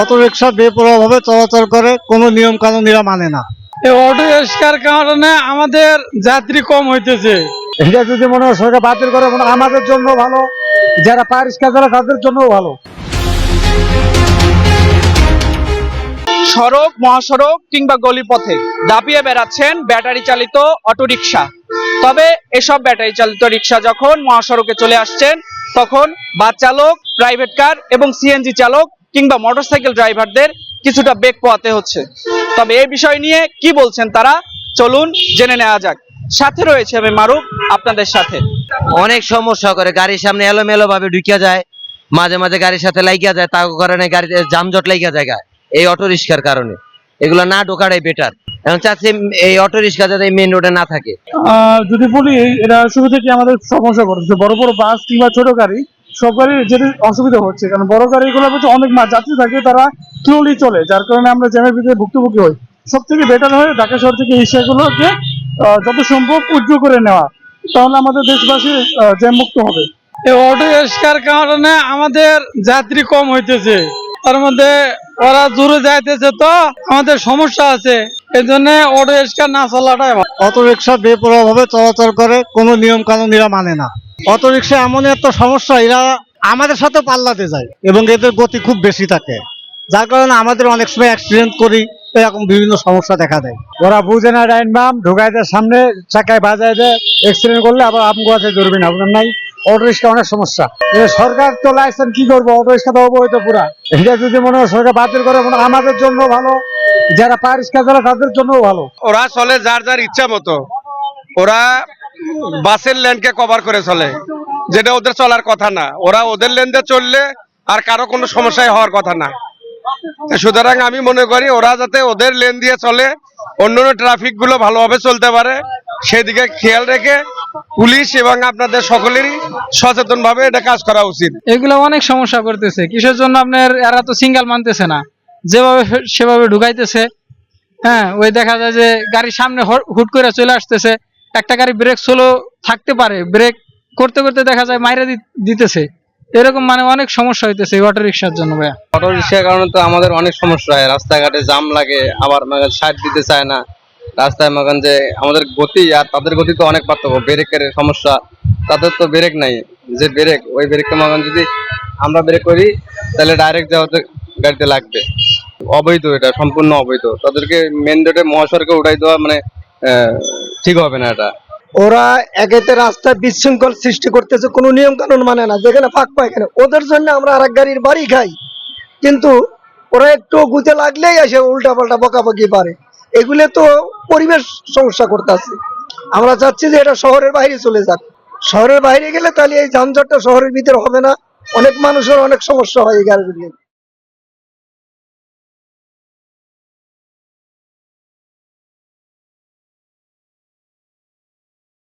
Auto rickshaw বেপরোয়াভাবে চলাচল করে কোনো নিয়ম কানুন এরা মানে না। এই অটো রিক্সার কারণে আমাদের যাত্রী কম হইতেছে। এটা যদি মনে হয় সরকার বাতিল করে মনে আমাদের জন্য ভালো যারা পা রিক্সা চালায় তাদের জন্য ভালো। সড়ক মহাসড়ক কিংবা গলিপথে দাপিয়ে বেড়াচ্ছেন ব্যাটারি চালিত অটোরিকশা। তবে এসব ব্যাটারি চালিত রিক্সা যখন মহাসড়কে চলে আসছেন তখন বাস চালক প্রাইভেট কার এবং সিএনজি চালক কিংবা মোটরসাইকেল ড্রাইভারদের কিছুটা বেগ পোয়াতে হচ্ছে। তবে এই বিষয় নিয়ে কি বলছেন তারা? চলুন জেনে নেওয়া যাক। সাথে রয়েছে আমি মারুফ আপনাদের সাথে। অনেক সমস্যা করে গাড়ির সামনে এলোমেলো ভাবে ঢুকিয়া যায় মাঝে মাঝে গাড়ির সাথে লাগিয়া যায় তার কারণে গাড়িতে যানজট লাগিয়া যায় গা, এই অটো রিক্সার কারণে। এগুলো না ঢোকাটাই বেটার এখন চাচ্ছি এই অটো রিক্সা যাতে মেইন রোডে না থাকে। আহ, যদি বলি এরা শুরু থেকে আমাদের সমস্যা করতেছে বড় বড় বাস কিংবা ছোট গাড়ি সব গাড়ি যেতে অসুবিধা হচ্ছে কারণ বড় গাড়িগুলো হচ্ছে অনেক মা যাত্রী থাকে তারা স্লোলি চলে যার কারণে আমরা জ্যামের ভিতরে ভুক্তভোগী হই। সব থেকে বেটার হয় ঢাকা শহর থেকে এই সেগুলোকে যত সম্ভব উজ্জ্ব করে নেওয়া তাহলে আমাদের দেশবাসী জ্যাম মুক্ত হবে। এই অটো রিক্সার কারণে আমাদের যাত্রী কম হইতেছে। তার মধ্যে ওরা দূরে যাইতেছে তো আমাদের সমস্যা আছে। এই জন্য অটো রিক্সা না চলাটাই। অটো রিক্সা বেপরোয়াভাবে চলাচল করে কোনো নিয়ম কানুন এরা মানে না। অটো রিক্সা এমন একটা সমস্যা এরা আমাদের সাথে পাল্লাতে যায় এবং এদের গতি খুব বেশি থাকে। যার কারণে আমাদের অনেক সময় অ্যাক্সিডেন্ট করি এরকম বিভিন্ন সমস্যা দেখা দেয়। ওরা বুঝে না ডাইন বাম ঢোকায় দেয় সামনে চাকায় বাজায় দেয় অ্যাক্সিডেন্ট করলে আবার আমগো আছে ধরবি না বুঝলেন নাই? অটো রিক্সা অনেক সমস্যা। সরকার তো লাইসেন্স কি করব? অটো রিক্সা তো অবৈধ পুরা। এটা যদি মনে হয় সরকার বাতিল করে মনে আমাদের জন্য ভালো যারা পা রিক্সা চালায় তাদের জন্য ভালো। ওরা চলে যার যার ইচ্ছা মতো। ওরা বাসের লেনকে কভার করে চলে। যেটা ওদের চলার কথা না। ওরা ওদের লেন দিয়ে চললে আর কারও কোনো সমস্যায় হওয়ার কথা না। সুতরাং আমি মনে করি ওরা যাতে ওদের লেন দিয়ে চলে অন্য অন্য ট্রাফিকগুলো ভালোভাবে চলতে পারে। সেদিকে খেয়াল রেখে পুলিশ এবং আপনাদের সকলেরই সচেতন ভাবে এটা কাজ করা উচিত। এগুলো অনেক সমস্যা করতেছে। কিসের জন্য আপনার এরা তো সিঙ্গেল মানতেছে না। যেভাবে সেভাবে ঢুকাইতেছে। হ্যাঁ ওই দেখা যায় যে গাড়ির সামনে হুট করে চলে আসতেছে। একটা গাড়ি ব্রেক সোলো থাকতে পারে। ব্রেক করতে করতে দেখা যায় মাইরা দিতেছে। এরকম মানে অনেক সমস্যা হইতেছে অটো রিক্সার জন্য ভাইয়া। অটো রিক্সার কারণে তো আমাদের অনেক সমস্যা হয়। রাস্তাঘাটে জাম লাগে, আবার সাইড দিতে চায় না। রাস্তায় মাগান যে আমাদের গতি আর তাদের গতি তো অনেক পার্থক্য। ব্রেকের সমস্যা, তাদের তো ব্রেক নাই। যে ব্রেক ওই ব্রেককে মাগান যদি আমরা ব্রেক করি, তাহলে ডাইরেক্ট যাওয়াতে গাড়িতে লাগবে। অবৈধ এটা, সম্পূর্ণ অবৈধ। তাদেরকে মেন রোডে মহাসড়কে উঠাই দেওয়া মানে ঠিক হবে না এটা। ওরা একেতে রাস্তায় বিশৃঙ্খল সৃষ্টি করতেছে, কোনো নিয়ম কানুন মানে না। যেখানে ফাঁক পায় এখানে। ওদের জন্য আমরা আর গাড়ির বাড়ি খাই। কিন্তু ওরা একটু গুতে লাগলেই এসে উল্টা পাল্টা বকাবকি পারে। এগুলো তো পরিবেশ সমস্যা করতেছে। আমরা চাচ্ছি যে এটা শহরের বাইরে চলে যাক। শহরের বাইরে গেলে তাহলে এই যানজটটা শহরের ভিতরে হবে না। অনেক মানুষের অনেক সমস্যা হয় এই গাড়িগুলি